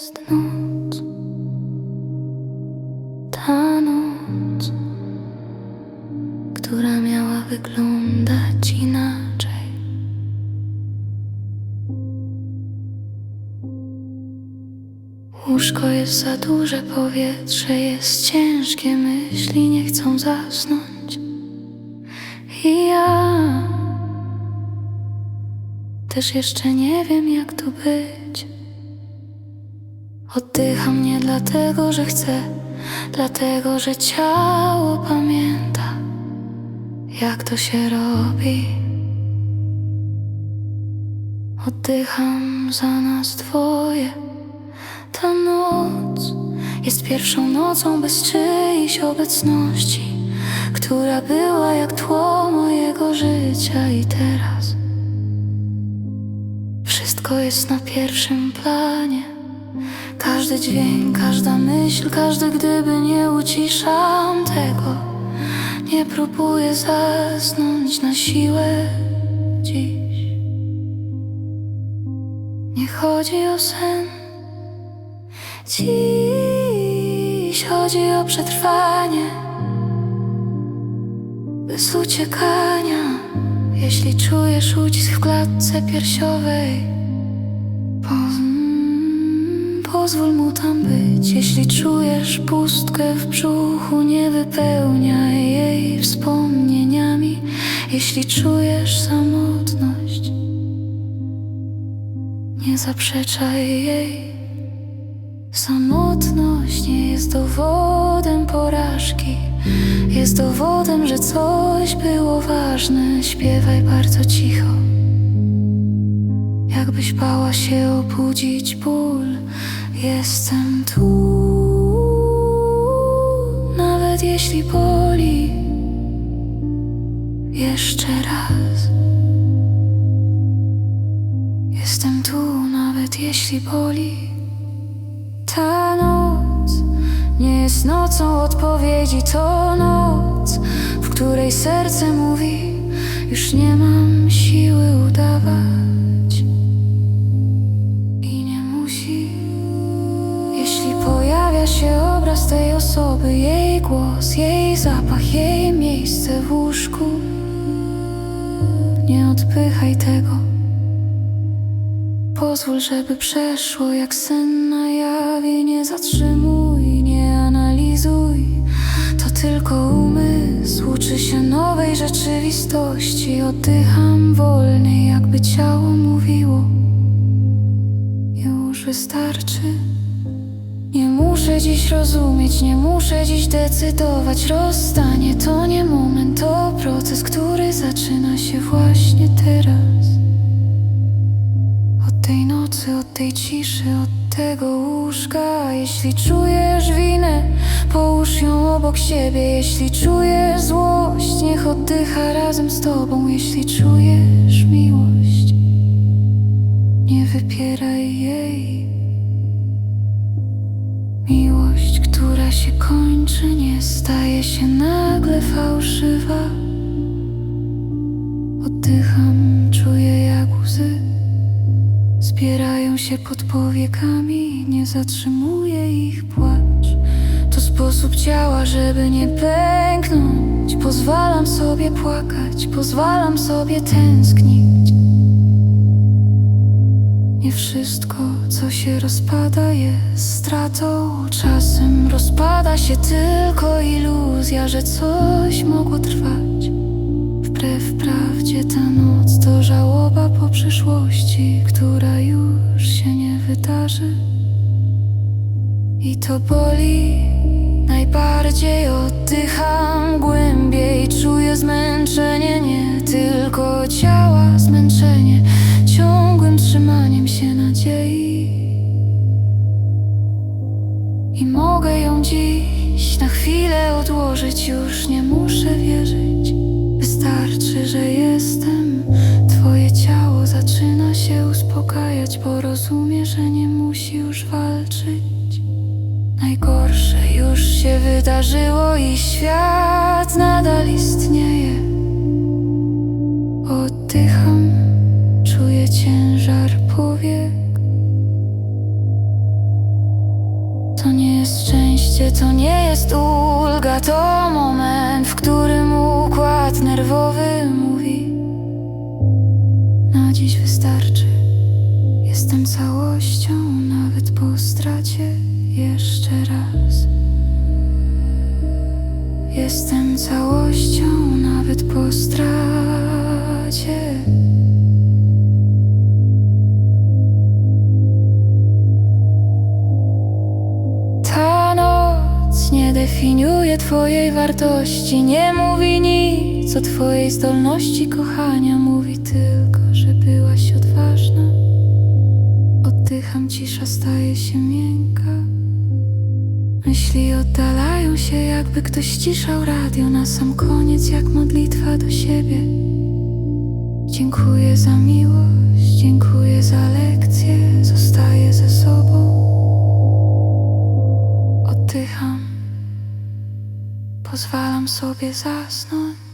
jest noc, ta noc, która miała wyglądać inaczej. Łóżko jest za duże, powietrze jest ciężkie, myśli nie chcą zasnąć. I ja też jeszcze nie wiem, jak to być. Oddycham nie dlatego, że chcę, dlatego, że ciało pamięta, jak to się robi. Oddycham za nas dwoje. Ta noc jest pierwszą nocą bez czyjejś obecności, która była jak tło mojego życia i teraz. Wszystko jest na pierwszym planie. Każdy dźwięk, każda myśl, każdy gdyby nie uciszam tego. Nie próbuję zasnąć na siłę dziś. Nie chodzi o sen. Dziś chodzi o przetrwanie bez uciekania. Jeśli czujesz ucisk w klatce piersiowej, pozwól mu tam być. Jeśli czujesz pustkę w brzuchu, nie wypełniaj jej wspomnieniami. Jeśli czujesz samotność, nie zaprzeczaj jej. Samotność nie jest dowodem porażki. Jest dowodem, że coś było ważne. Śpiewaj bardzo cicho. Jakbyś bała się obudzić ból, jestem tu. Nawet jeśli boli, jeszcze raz. Jestem tu, nawet jeśli boli. Ta noc nie jest nocą odpowiedzi, to noc, w której serce mówi: Już nie mam siły udawać. Głos, jej zapach, jej miejsce w łóżku, nie odpychaj tego. Pozwól, żeby przeszło jak sen na jawie. Nie zatrzymuj, nie analizuj. To tylko umysł uczy się nowej rzeczywistości. Oddycham wolniej, jakby ciało mówiło. Już wystarczy Nie muszę dziś rozumieć, nie muszę dziś decydować. Rozstanie to nie moment, to proces, który zaczyna się właśnie teraz. Od tej nocy, od tej ciszy, od tego łóżka. Jeśli czujesz winę, połóż ją obok siebie. Jeśli czujesz złość, niech oddycha razem z tobą. Jeśli czujesz miłość, nie wypieraj jej Miłość, która się kończy, nie staje się nagle fałszywa Oddycham, czuję jak łzy Zbierają się pod powiekami, nie zatrzymuje ich płacz. To sposób ciała, żeby nie pęknąć. Pozwalam sobie płakać, pozwalam sobie tęsknić. Nie wszystko, co się rozpada, jest stratą. Czasem rozpada się tylko iluzja, że coś mogło trwać. Wbrew prawdzie ta noc to żałoba po przyszłości, która już się nie wydarzy. I to boli najbardziej nadziei. I mogę ją dziś na chwilę odłożyć, już nie muszę wierzyć. Wystarczy, że jestem. Twoje ciało zaczyna się uspokajać, bo rozumie, że nie musi już walczyć. Najgorsze już się wydarzyło i świat nadal istnieje. To moment, w którym układ nerwowy mówi: Na dziś wystarczy. Jestem całością, nawet po stracie. Jeszcze raz. Jestem całością, nawet po stracie. Definiuje Twojej wartości, nie mówi nic o Twojej zdolności kochania, mówi tylko, że byłaś odważna. Oddycham, cisza staje się miękka. Myśli oddalają się, jakby ktoś ściszał radio na sam koniec, jak modlitwa do siebie. Dziękuję za miłość, dziękuję za lekcję, zostaję ze sobą. Oddycham, pozwalam sobie zasnąć.